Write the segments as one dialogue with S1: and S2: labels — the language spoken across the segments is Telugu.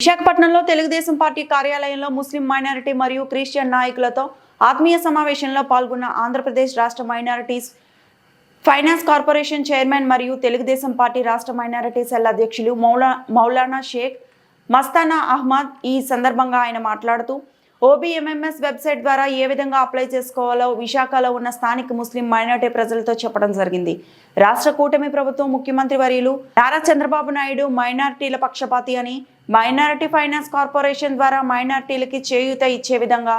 S1: విశాఖపట్నంలో తెలుగుదేశం పార్టీ కార్యాలయంలో ముస్లిం మైనారిటీ మరియు క్రిస్టియన్ నాయకులతో ఆత్మీయ సమావేశంలో పాల్గొన్న ఆంధ్రప్రదేశ్ రాష్ట్ర మైనారిటీస్ ఫైనాన్స్ కార్పొరేషన్ చైర్మన్ మరియు తెలుగుదేశం పార్టీ రాష్ట్ర మైనారిటీ సెల్ అధ్యక్షులు మౌలా మౌలానా షేక్ మస్తానా అహ్మద్ ఈ సందర్భంగా ఆయన మాట్లాడుతూ ఓబీఎంఎంఎస్ వెబ్సైట్ ద్వారా ఏ విధంగా అప్లై చేసుకోవాలో విశాఖలో ఉన్న స్థానిక ముస్లిం మైనార్టీ ప్రజలతో చెప్పడం జరిగింది. రాష్ట్ర కూటమి ప్రభుత్వం ముఖ్యమంత్రి వర్యులు నారా చంద్రబాబు నాయుడు మైనార్టీల పక్షపాతి అని మైనారిటీ ఫైనాన్స్ కార్పొరేషన్ ద్వారా మైనారిటీలకి చేయూత ఇచ్చే విధంగా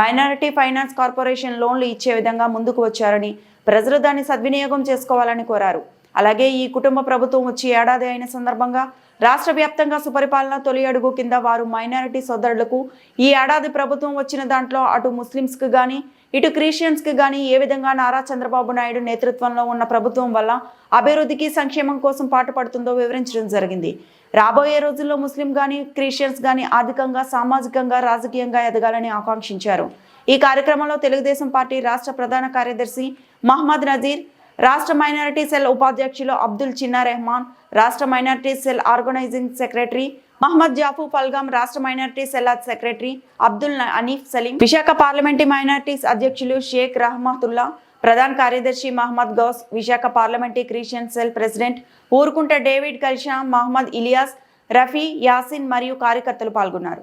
S1: మైనారిటీ ఫైనాన్స్ కార్పొరేషన్ లోన్లు ఇచ్చే విధంగా ముందుకు వచ్చారని ప్రజలు దాన్ని సద్వినియోగం చేసుకోవాలని కోరారు. అలాగే ఈ కుటుంబ ప్రభుత్వం వచ్చి ఏడాది అయిన సందర్భంగా రాష్ట్ర వ్యాప్తంగా సుపరిపాలన తొలి అడుగు కింద వారు మైనారిటీ సోదరులకు ఈ ఏడాది ప్రభుత్వం వచ్చిన దాంట్లో అటు ముస్లిమ్స్కి కానీ ఇటు క్రిస్టియన్స్కి కానీ ఏ విధంగా నారా చంద్రబాబు నాయుడు నేతృత్వంలో ఉన్న ప్రభుత్వం వల్ల అభివృద్ధికి సంక్షేమం కోసం పాటుపడుతుందో వివరించడం జరిగింది. రాబోయే రోజుల్లో ముస్లిం కానీ క్రిస్టియన్స్ కానీ ఆర్థికంగా సామాజికంగా రాజకీయంగా ఎదగాలని ఆకాంక్షించారు. ఈ కార్యక్రమంలో తెలుగుదేశం పార్టీ రాష్ట్ర ప్రధాన కార్యదర్శి మహమ్మద్ నజీర్ రాష్ట్ర మైనారిటీ సెల్ ఉపాధ్యక్షులు అబ్దుల్ చిన్నా రెహమాన్ రాష్ట్ర minority cell organising secretary Mohammad Jafu Palgam రాష్ట్ర minority cell secretary Abdul Anif Salim Visakha parliamentary minorities అధ్యక్షులు షేక్ రహమతుల్లా ప్రధాన కార్యదర్శి Mohammad Ghouse Visakha parliamentary Christian cell president Urukunta David Kalsha Mohammad Ilyas Rafi Yasin మరియు కార్యకర్తలు పాల్గొన్నారు.